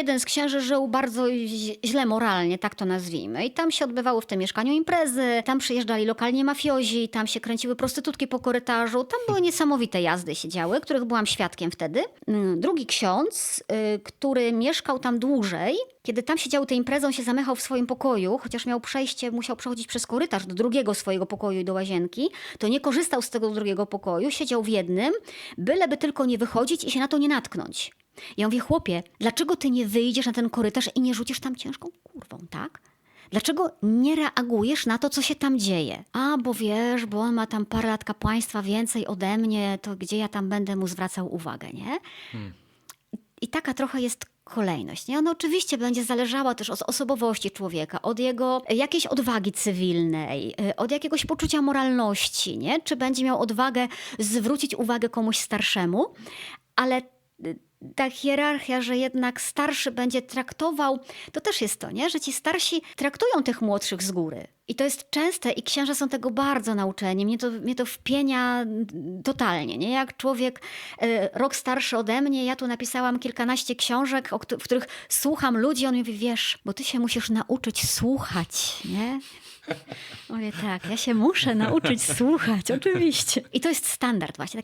Jeden z księży żył bardzo źle moralnie, tak to nazwijmy. I tam się odbywały w tym mieszkaniu imprezy, tam przyjeżdżali lokalni mafiozi, tam się kręciły prostytutki po korytarzu. Tam były niesamowite jazdy się działy, których byłam świadkiem wtedy. Mm, Drugi ksiądz, y, który mieszkał tam dłużej, kiedy tam się działy te imprezy, on się zamykał w swoim pokoju, chociaż miał przejście, musiał przechodzić przez korytarz do drugiego swojego pokoju i do łazienki, to nie korzystał z tego drugiego pokoju, siedział w jednym, byleby tylko nie wychodzić i się na to nie natknąć. Ja mówię, chłopie, dlaczego ty nie wyjdziesz na ten korytarz i nie rzucisz tam ciężką kurwą, tak? Dlaczego nie reagujesz na to, co się tam dzieje? A, bo wiesz, bo on ma tam parę lat kapłaństwa więcej ode mnie, to gdzie ja tam będę mu zwracał uwagę, nie? I taka trochę jest kolejność. Nie? Ona oczywiście będzie zależała też od osobowości człowieka, od jego jakiejś odwagi cywilnej, y, od jakiegoś poczucia moralności, nie? czy będzie miał odwagę zwrócić uwagę komuś starszemu, ale y, ta hierarchia, że jednak starszy będzie traktował, to też jest to, nie? że ci starsi traktują tych młodszych z góry. I to jest częste i księża są tego bardzo nauczeni. Mnie to, mnie to wpienia totalnie. Nie? Jak człowiek e, rok starszy ode mnie, ja tu napisałam kilkanaście książek, w których słucham ludzi, on mówi, wiesz, bo ty się musisz nauczyć słuchać, nie? Mówię, tak, ja się muszę nauczyć słuchać, oczywiście. I to jest standard właśnie.